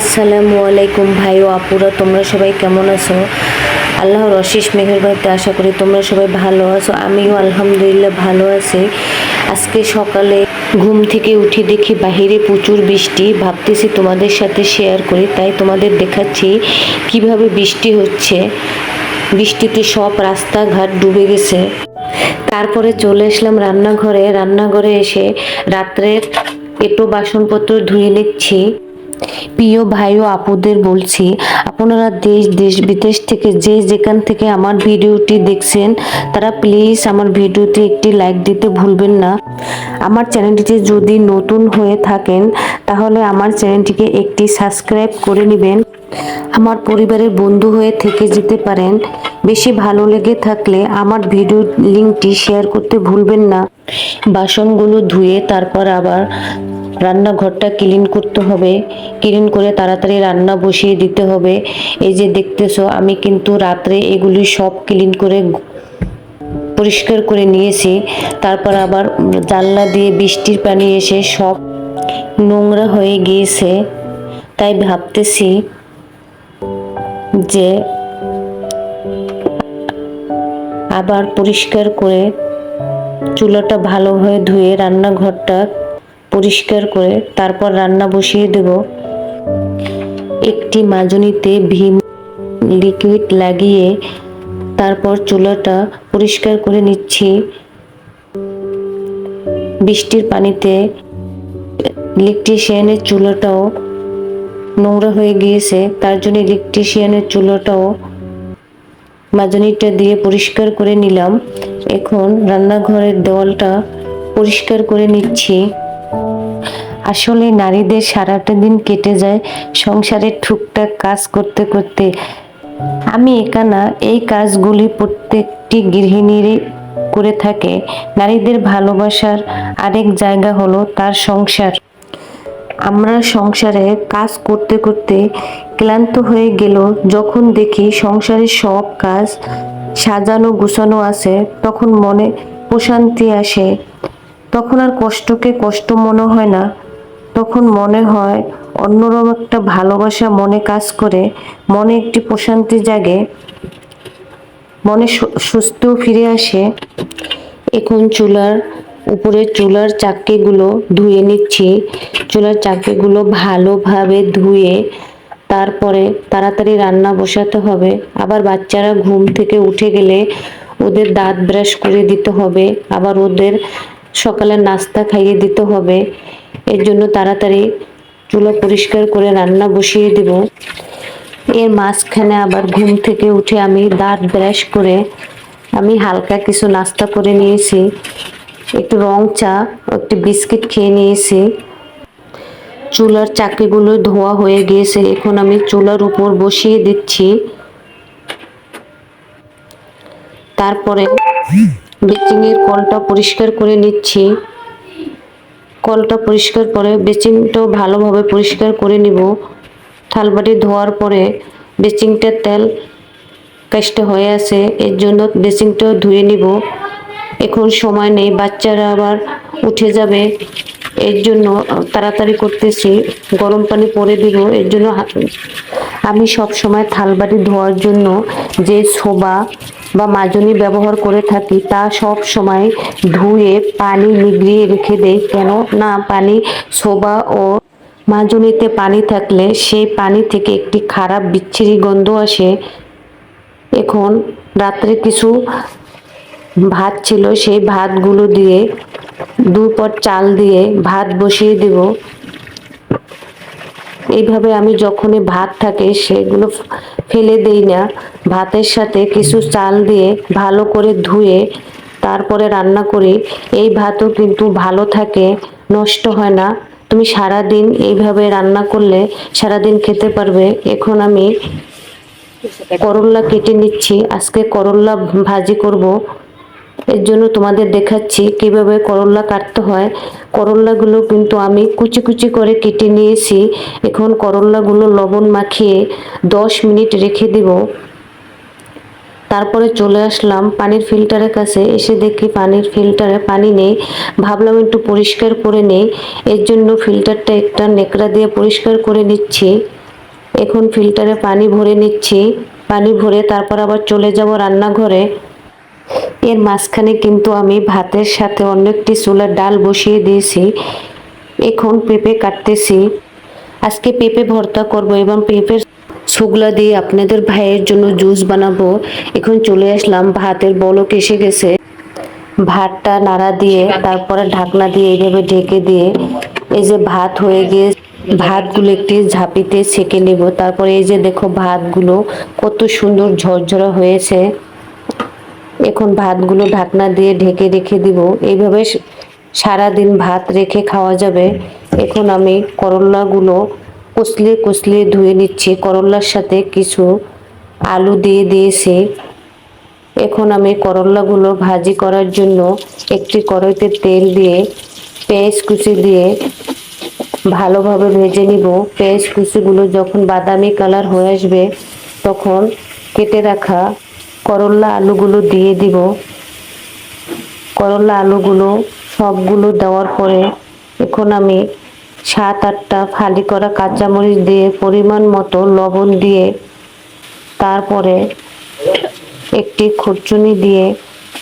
আসসালামু আলাইকুম ভাই ও আপুরা, তোমরা সবাই কেমন আছো? আল্লাহর অশেষ মেহেরবানিতে আশা করি তোমরা সবাই ভালো আছো, আমিও আলহামদুলিল্লাহ ভালো আছি। আজকে সকালে ঘুম থেকে উঠে দেখি বাহিরে প্রচুর বৃষ্টি, ভাবতেছি তোমাদের সাথে শেয়ার করি, তাই তোমাদের দেখাচ্ছি কীভাবে বৃষ্টি হচ্ছে। বৃষ্টিতে সব রাস্তাঘাট ডুবে গেছে। তারপরে চলে আসলাম রান্নাঘরে রান্নাঘরে এসে রাত্রের এটো বাসনপত্র ধুয়ে নিচ্ছি। প্রিয় ভাই ও আপুদের বলছি, আপনারা দেশ দেশ, বিদেশ থেকে যে যেখান থেকে আমার ভিডিওটি দেখছেন, তারা প্লিজ আমার ভিডিওতে একটি লাইক দিতে ভুলবেন না। আমার চ্যানেলটিতে যদি নতুন হয়ে থাকেন, তাহলে আমার চ্যানেলটিকে একটি সাবস্ক্রাইব করে নেবেন। আমার পরিবারের বন্ধু হয়ে থেকে যেতে পারেন। বেশি ভালো লেগে থাকলে আমার ভিডিও লিঙ্কটি শেয়ার করতে ভুলবেন না। বাসনগুলো ধুয়ে তারপর আবার রান্নাঘরটা ক্লিন করতে হবে। ক্লিন করে তাড়াতাড়ি রান্না বসিয়ে দিতে হবে। এই যে দেখতেছো, আমি কিন্তু রাত্রে এগুলি সব ক্লিন করে পরিষ্কার করে নিয়েছি। তারপর আবার জানলা দিয়ে বৃষ্টির পানি এসে সব নোংরা হয়ে গিয়েছে। তাই ভাবতেছি যে আবার পরিষ্কার করে চুলাটা ভালোভাবে ধুয়ে রান্নাঘরটা পরিষ্কার করে তারপর রান্না বসিয়ে দেব। একটি মাজনিতে ভীম লিকুইড লাগিয়ে তারপর চুলাটা পরিষ্কার করে নিচ্ছি। বৃষ্টির পানিতে ইলেকট্রিশিয়ানের চুলাটাও নোংরা হয়ে গিয়েছে, তার জন্য ইলেকট্রিশিয়ানের চুলাটাও মাজনিটা দিয়ে পরিষ্কার করে নিলাম। এখন রান্নাঘরের দেওয়ালটা পরিষ্কার করে নিচ্ছি। আসলে নারীদের সারাটা দিন কেটে যায়, সংসারের টুকটাক কাজ করতে করতে। আমি একানা এই কাজগুলি প্রত্যেকটি গৃহিণীর করে থাকে। নারীদের ভালোবাসার আরেক জায়গা হলো তার সংসার। আমরা সংসারে কাজ করতে করতে ক্লান্ত হয়ে গেল যখন দেখি সংসারের সব কাজ সাজানো গুছানো আছে, তখন মনে প্রশান্তি আসে। তখন আর কষ্টকে কষ্ট মনে হয় না। তখন মনে হয় অন্যরকম একটা ভালোবাসা মনে কাজ করে, মনে একটি প্রশান্তি জাগে, মনে সু- সুস্থও ফিরে আসে। এখন চুলার উপরে চুলার চাকরিগুলো ধুয়ে নিচ্ছি। চুলার চাকরিগুলো ভালোভাবে ধুয়ে তারপরে তাড়াতাড়ি রান্না বসাতে হবে। আবার বাচ্চারা ঘুম থেকে উঠে গেলে ওদের দাঁত ব্রাশ করে দিতে হবে। আবার ওদের সকালে নাস্তা খাইয়ে দিতে হবে। এর জন্য তাড়াতাড়ি চুলা পরিষ্কার করে রান্না বসিয়ে দেব। এর মাঝখানে আবার ঘুম থেকে উঠে আমি দাঁত ব্রাশ করে আমি হালকা কিছু নাস্তা করে নিয়েছি। একটু রং চা, একটি বিস্কিট খেয়ে নিয়েছি। চুলার চাকিগুলো ধোয়া হয়ে গিয়েছে, এখন আমি চুলার উপর বসিয়ে দিচ্ছি। তারপরে বেচিংয়ের কলটা পরিষ্কার করে নিচ্ছি। কলটা পরিষ্কার করে বেচিংটাও ভালোভাবে পরিষ্কার করে নিব। থালবাটি ধোয়ার পরে বেচিংটার তেল কাজটা হয়ে আছে, এর জন্য বেসিংটাও ধুয়ে নিব। এখন সময় নেই, বাচ্চারা আবার উঠে যাবে। এর জন্য তাড়াতাড়ি করতেছি, গরম পানি পরে দিব, এর জন্য আমি সব সময় থালবাটি ধোয়ার জন্য যে সোবা বা মাজনি ব্যবহার করে থাকি, তা সব সময় ধুয়ে পানি নিগড়িয়ে রেখে দেই, কেন না পানি সোবা ও মাজনিতে পানি থাকলে সেই পানি থেকে একটি খারাপ বিচ্ছিরি গন্ধ আসে। এখন রাত্রে কিছু ভাত ছিল, সেই ভাতগুলো দিয়ে দু পট চাল দিয়ে ভাত বসিয়ে দেব। এইভাবে আমি যখনই ভাত থাকে সেগুলো ফেলে দেই না। ভাতের সাথে কিছু চাল দিয়ে ভালো করে ধুয়ে তারপরে রান্না করি। এই ভাতও কিন্তু ভালো থাকে, নষ্ট হয় না। তুমি সারা দিন এইভাবে রান্না করলে সারা দিন খেতে পারবে। এখন আমি করল্লা কেটে নিচ্ছি। আজকে করল্লা ভাজি করব। এর জন্য তোমাদের দেখাচ্ছি কীভাবে করল্লা কাটতে হয়। করল্লাগুলো কিন্তু আমি কুচি কুচি করে কেটে নিয়েছি। এখন করল্লাগুলো লবণ মাখিয়ে দশ মিনিট রেখে দিব। তারপরে চলে আসলাম পানির ফিল্টারের কাছে। এসে দেখি পানির ফিল্টারে পানি নেই। ভাবলাম একটু পরিষ্কার করে নেই। এর জন্য ফিল্টারটা একটা নেকড়া দিয়ে পরিষ্কার করে নিচ্ছি। এখন ফিল্টারে পানি ভরে নিচ্ছি। পানি ভরে তারপর আবার চলে যাব রান্নাঘরে। এর মাঝখানে কিন্তু আমি ভাতের সাথে অন্য একটি চুলার ডাল বসিয়ে দিয়েছি। এখন পেঁপে কাটতেছি। আজকে পেঁপে ভর্তা করব এবং পেঁপের শুগলা দিয়ে আপনাদের ভাইয়ের জন্য জুস বানাবো। এখন চলে আসলাম, ভাতের বলক এসে গেছে। ভাতটা নাড়া দিয়ে, তারপরে ঢাকনা দিয়ে এইভাবে ঢেকে দিয়ে, এই যে ভাত হয়ে গিয়ে ভাতগুলো একটি ঝাঁপিতে সেকে নেব। তারপরে এই যে দেখো ভাতগুলো কত সুন্দর ঝরঝরা হয়েছে। এখন ভাতগুলো ঢাকনা দিয়ে ঢেকে রেখে দিব। এইভাবে সারাদিন ভাত রেখে খাওয়া যাবে। এখন আমি করল্লাগুলো কুচলিয়ে কুচলিয়ে ধুয়ে নিচ্ছি। করল্লার সাথে কিছু আলু দিয়ে দিয়েছি। এখন আমি করল্লাগুলো ভাজি করার জন্য একটি কড়াইতে তেল দিয়ে পেঁয়াজ কুচি দিয়ে ভালোভাবে ভেজে নিব। পেঁয়াজ কুচিগুলো যখন বাদামি কালার হয়ে আসবে, তখন কেটে রাখা করল্লা আলুগুলো দিয়ে দিব। করল্লা আলুগুলো সবগুলো দেওয়ার পরে এখন আমি সাত আটটা ফালি করা কাঁচামরিচ দিয়ে পরিমাণ মতো লবণ দিয়ে তারপরে একটি খুরচুনি দিয়ে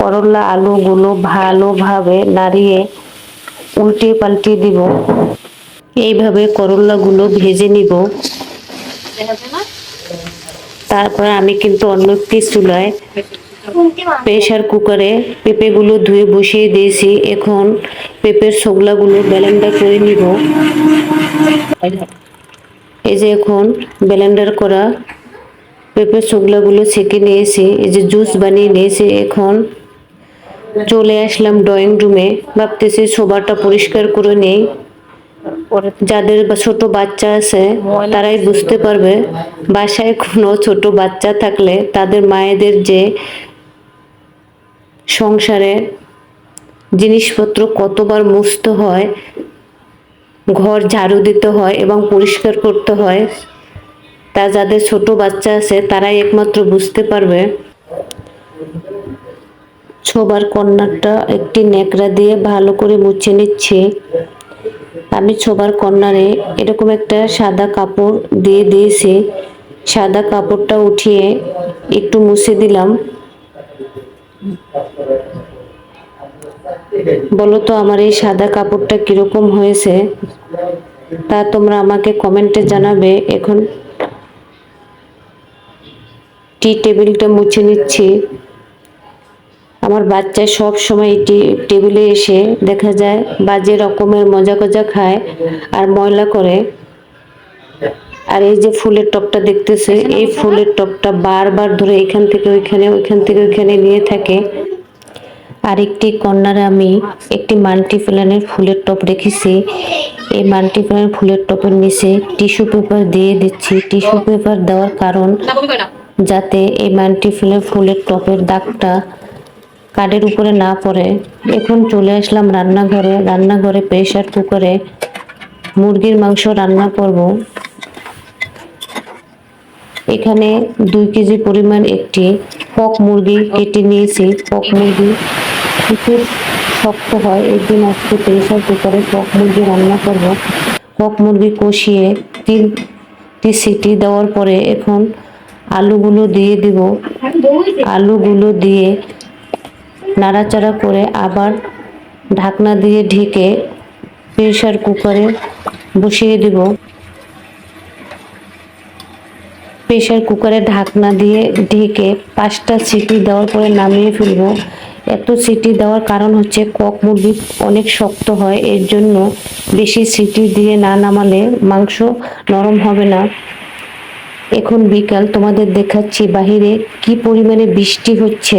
করলা আলুগুলো ভালোভাবে নাড়িয়ে উল্টে পাল্টে দিব। এইভাবে করলাগুলো ভেজে নিব। তারপরে আমি কিন্তু অন্য একটি চুলায় প্রেশার কুকারে পেঁপেগুলো ধুয়ে বসিয়ে দিয়েছি। এখন পেঁপের শোগলাগুলো ব্যালেন্ডার করে নিব। এই যে এখন ব্যালেন্ডার করা পেঁপের শুকলাগুলো ছেঁকে নিয়েছি। এই যে জুস বানিয়ে নিয়েছি। এখন চলে আসলাম ড্রয়িং রুমে ভাবতেছি সোবাটা পরিষ্কার করে নেই। যাদের ছোট বাচ্চা আছে, তারাই বুঝতে পারবে, বাসায় কোনো ছোট বাচ্চা থাকলে তাদের মায়েদের যে সংসারে জিনিসপত্র কতবার মুছতে হয়, ঘর ঝাড়ু দিতে হয় এবং পরিষ্কার করতে হয়, তা যাদের ছোট বাচ্চা আছে, তারাই একমাত্র বুঝতে পারবে। ছোবার কর্নারটা একটি ন্যাকড়া দিয়ে ভালো করে মুছে নিচ্ছি। আমি ছোবার কর্নারে এরকম একটা সাদা কাপড় দিয়ে দিয়েছি। সাদা কাপড়টা উঠিয়ে একটু মুছে দিলাম। বলো তো, আমার এই সাদা কাপড়টা কীরকম হয়েছে? তা তোমরা আমাকে কমেন্টে জানাবে। এখন টি টেবিলটা মুছে নিচ্ছি। আমার বাচ্চা সব সময় টি টেবিলে এসে দেখা যায় বাজে রকমের মজা কজা খায় আর ময়লা করে। আর এই যে ফুলের টপটা দেখতেছে এই ফুলের টপটা বারবার ধরে এখান থেকে ওইখানে ওইখান থেকে ওইখানে নিয়ে থাকে। আর একটি কর্নারে আমি একটি মাল্টি প্ল্যানের ফুলের টপ রেখেছি। এই মাল্টি প্ল্যানের ফুলের টপের নিচে টিস্যু পেপার দিয়ে দিচ্ছি। টিস্যু পেপার দেওয়ার কারণ যাতে এই মাল্টিফিলের ফুলের টপের দাগটা কাঠের উপরে না পড়ে, এখন চলে আসলাম রান্নাঘরে। রান্নাঘরে প্রেশার কুকারে মুরগির মাংস রান্না করব। এখানে দুই কেজি পরিমাণ একটি পক মুরগি কেটে নিয়েছি। পক মুরগি খুব শক্ত হয়, একদিন আজকে প্রেশার কুকারে পক মুরগি রান্না করব। পক মুরগি কষিয়ে তিনটি সিটি দেওয়ার পরে এখন আলুগুলো দিয়ে দিব। আলুগুলো দিয়ে নাড়াচাড়া করে আবার ঢাকনা দিয়ে ঢেকে প্রেশার কুকারে বসিয়ে দিব। প্রেশার কুকারে ঢাকনা দিয়ে ঢেকে পাঁচটা সিটি দেওয়ার পরে নামিয়ে ফেলব। এত সিটি দেওয়ার কারণ হচ্ছে কক মুরগি অনেক শক্ত হয়, এর জন্য বেশি সিটি দিয়ে না নামালে মাংস নরম হবে না। এখন বিকাল, তোমাদের দেখাচ্ছি বাহিরে কি পরিমাণে বৃষ্টি হচ্ছে।